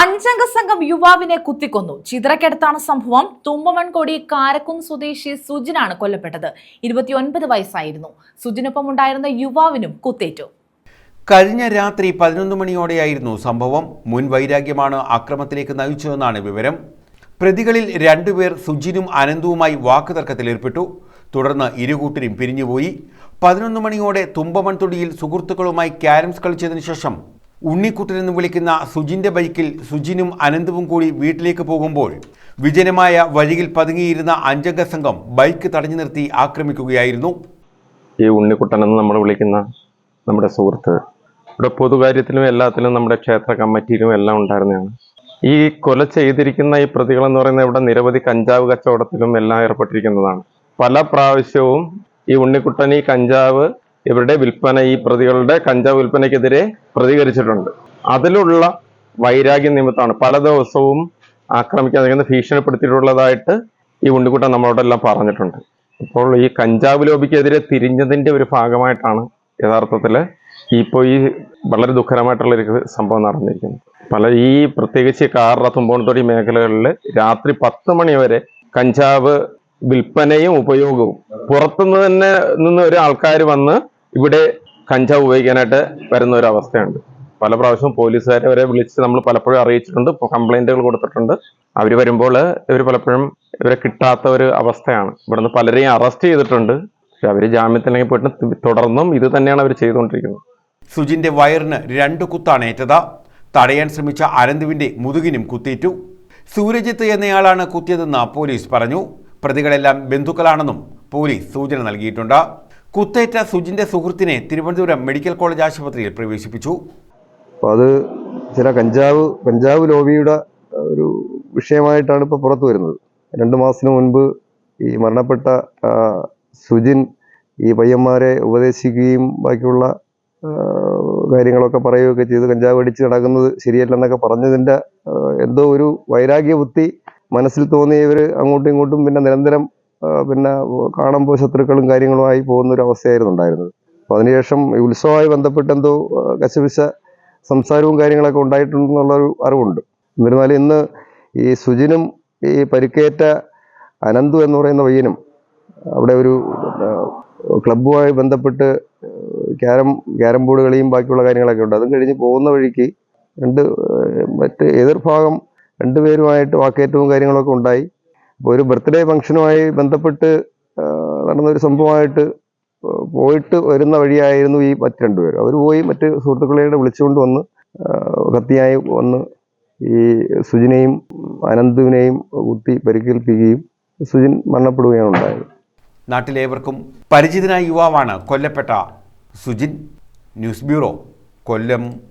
അഞ്ചംഗ സംഘം യുവാവിനെ കുത്തിക്കൊന്നു. ചിതറക്കടുത്താണ് സംഭവം. തുമ്പമൺകൊടി കാരക്കുന്ന് സ്വദേശി സുജിനാണ് കൊല്ലപ്പെട്ടത്. ഇരുപത്തിയൊൻപത് വയസ്സായിരുന്നു. സുജിനൊപ്പം ഉണ്ടായിരുന്ന യുവാവിനും കുത്തേറ്റു. കഴിഞ്ഞ രാത്രി പതിനൊന്ന് മണിയോടെയായിരുന്നു സംഭവം. മുൻ വൈരാഗ്യമാണ് അക്രമത്തിലേക്ക് നയിച്ചതെന്നാണ് വിവരം. പ്രതികളിൽ രണ്ടുപേർ സുജിനും അനന്തുവുമായി വാക്കുതർക്കത്തിലേർപ്പെട്ടു തുടർന്ന് ഇരുകൂട്ടരും പിരിഞ്ഞുപോയി. പതിനൊന്ന് മണിയോടെ തുമ്പമൺതൊടിയിൽ സുഹൃത്തുക്കളുമായി ക്യാരംസ് കളിച്ചതിനു ശേഷം ഉണ്ണിക്കുട്ടൻ എന്ന് വിളിക്കുന്ന സുജിന്റെ ബൈക്കിൽ സുജിനും അനന്തവും കൂടി വീട്ടിലേക്ക് പോകുമ്പോൾ വിജനമായ വഴിയിൽ പതുങ്ങിയിരുന്ന അഞ്ചംഗ സംഘം ബൈക്ക് തടഞ്ഞു നിർത്തി ആക്രമിക്കുകയായിരുന്നു. ഈ ഉണ്ണിക്കുട്ടൻ എന്ന് നമ്മൾ വിളിക്കുന്ന നമ്മുടെ സുഹൃത്ത് ഇവിടെ പൊതുകാര്യത്തിലും എല്ലാത്തിലും നമ്മുടെ ക്ഷേത്ര കമ്മിറ്റിയിലും എല്ലാം ഉണ്ടായിരുന്നതാണ്. ഈ കൊല ചെയ്തിരിക്കുന്ന ഈ പ്രതികൾ എന്ന് പറയുന്നത് ഇവിടെ നിരവധി കഞ്ചാവ് കച്ചവടത്തിലും എല്ലാം ഏർപ്പെട്ടിരിക്കുന്നതാണ്. പല പ്രാവശ്യവും ഈ ഉണ്ണിക്കുട്ടൻ ഈ കഞ്ചാവ് ഇവരുടെ വിൽപ്പന ഈ പ്രതികളുടെ കഞ്ചാവ് വിൽപ്പനയ്ക്കെതിരെ പ്രതികരിച്ചിട്ടുണ്ട്. അതിലുള്ള വൈരാഗ്യ നിമിത്തമാണ് പല ദിവസവും ആക്രമിക്കാൻ നിൽക്കുന്ന ഭീഷണിപ്പെടുത്തിയിട്ടുള്ളതായിട്ട് ഈ ഉണ്ണിക്കുട്ടൻ നമ്മളോടെല്ലാം പറഞ്ഞിട്ടുണ്ട്. ഇപ്പോൾ ഈ കഞ്ചാവ് ലോബിക്കെതിരെ തിരിഞ്ഞതിന്റെ ഒരു ഭാഗമായിട്ടാണ് യഥാർത്ഥത്തിൽ ഇപ്പോൾ ഈ വളരെ ദുഃഖകരമായിട്ടുള്ള ഒരു സംഭവം നടന്നിരിക്കുന്നത്. പല ഈ പ്രത്യേകിച്ച് കാറ തുമ്പോണത്തൊടി മേഖലകളിൽ രാത്രി പത്ത് മണി വരെ കഞ്ചാവ് വിൽപ്പനയും ഉപയോഗവും പുറത്തുനിന്ന് തന്നെ നിന്ന് ഒരു ആൾക്കാർ വന്ന് ഇവിടെ കഞ്ചാവ് ഉപയോഗിക്കാനായിട്ട് വരുന്ന ഒരു അവസ്ഥയുണ്ട് പല പ്രാവശ്യവും പോലീസുകാരെ വരെ വിളിച്ച് നമ്മൾ പലപ്പോഴും അറിയിച്ചിട്ടുണ്ട് കംപ്ലൈന്റുകൾ കൊടുത്തിട്ടുണ്ട്. അവർ വരുമ്പോൾ ഇവർ പലപ്പോഴും ഇവരെ കിട്ടാത്ത ഒരു അവസ്ഥയാണ്. ഇവിടുന്ന് പലരെയും അറസ്റ്റ് ചെയ്തിട്ടുണ്ട്. പക്ഷെ അവർ ജാമ്യത്തിലേക്ക് പോയിട്ട് തുടർന്നും ഇത് തന്നെയാണ് അവർ ചെയ്തുകൊണ്ടിരിക്കുന്നത്. സുജിന്റെ വയറിന് രണ്ട് കുത്താണ് ഏറ്റത്. തടയാൻ ശ്രമിച്ച അനന്തുവിന്റെ മുതുകിനും കുത്തിയിട്ടു. സൂരജിത്ത് എന്നയാളാണ് കുത്തിയതെന്ന് പോലീസ് പറഞ്ഞു. പ്രതികളെല്ലാം ബന്ധുക്കളാണെന്നും പോലീസ് സൂചന നൽകിയിട്ടുണ്ട്. കുത്തേറ്റ സുജിന്റെ സുഹൃത്തിനെ തിരുവനന്തപുരം മെഡിക്കൽ കോളേജ് ആശുപത്രിയിൽ പ്രവേശിപ്പിച്ചു. അപ്പോൾ അത് ചില കഞ്ചാവ് കഞ്ചാവ് ലോബിയുടെ ഒരു വിഷയമായിട്ടാണ് ഇപ്പോൾ പുറത്തു വരുന്നത്. രണ്ട് മാസത്തിന് മുൻപ് ഈ മരണപ്പെട്ട സുജിൻ ഈ പയ്യന്മാരെ ഉപദേശിക്കുകയും ബാക്കിയുള്ള കാര്യങ്ങളൊക്കെ പറയുകയൊക്കെ ചെയ്ത് കഞ്ചാവ് അടിച്ച് നടക്കുന്നത് ശരിയല്ലെന്നൊക്കെ പറഞ്ഞതിന്റെ എന്തോ ഒരു വൈരാഗ്യ ബുദ്ധി മനസ്സിൽ തോന്നിയവർ അങ്ങോട്ടും ഇങ്ങോട്ടും പിന്നെ നിരന്തരം പിന്നെ കാണുമ്പോൾ ശത്രുക്കളും കാര്യങ്ങളുമായി പോകുന്ന ഒരു അവസ്ഥയായിരുന്നു ഉണ്ടായിരുന്നത് അപ്പോൾ അതിനുശേഷം ഉത്സവമായി ബന്ധപ്പെട്ട് എന്തോ കശപിശ സംസാരവും കാര്യങ്ങളൊക്കെ ഉണ്ടായിട്ടുണ്ടെന്നുള്ളൊരു അറിവുണ്ട്. എന്നിരുന്നാലും ഇന്ന് ഈ സുജിനും ഈ പരിക്കേറ്റ അനന്തു എന്ന് പറയുന്ന പയ്യനും അവിടെ ഒരു ക്ലബ്ബുമായി ബന്ധപ്പെട്ട് ക്യാരം ക്യാരം ബോർഡ് കളിയും ബാക്കിയുള്ള കാര്യങ്ങളൊക്കെ ഉണ്ട്. അതും കഴിഞ്ഞ് പോകുന്ന വഴിക്ക് രണ്ട് മറ്റ് എതിർഭാഗം രണ്ടുപേരുമായിട്ട് വാക്കേറ്റവും കാര്യങ്ങളൊക്കെ ഉണ്ടായി. ഒരു ബർത്ത്ഡേ ഫംഗ്ഷനുമായി ബന്ധപ്പെട്ട് നടന്ന ഒരു സംഭവമായിട്ട് പോയിട്ട് വരുന്ന വഴിയായിരുന്നു ഈ മറ്റ് രണ്ടുപേരും. അവർ പോയി മറ്റ് സുഹൃത്തുക്കളെ വിളിച്ചുകൊണ്ട് വന്ന് കത്തിയായി വന്ന് ഈ സുജിനെയും അനന്തുവിനെയും കുത്തി പരിക്കേൽപ്പിക്കുകയും സുജിൻ മരണപ്പെടുകയാണ് ഉണ്ടായത്. നാട്ടിലേവർക്കും പരിചിതനായ യുവാവാണ് കൊല്ലപ്പെട്ട സുജിൻ. ന്യൂസ് ബ്യൂറോ കൊല്ലം.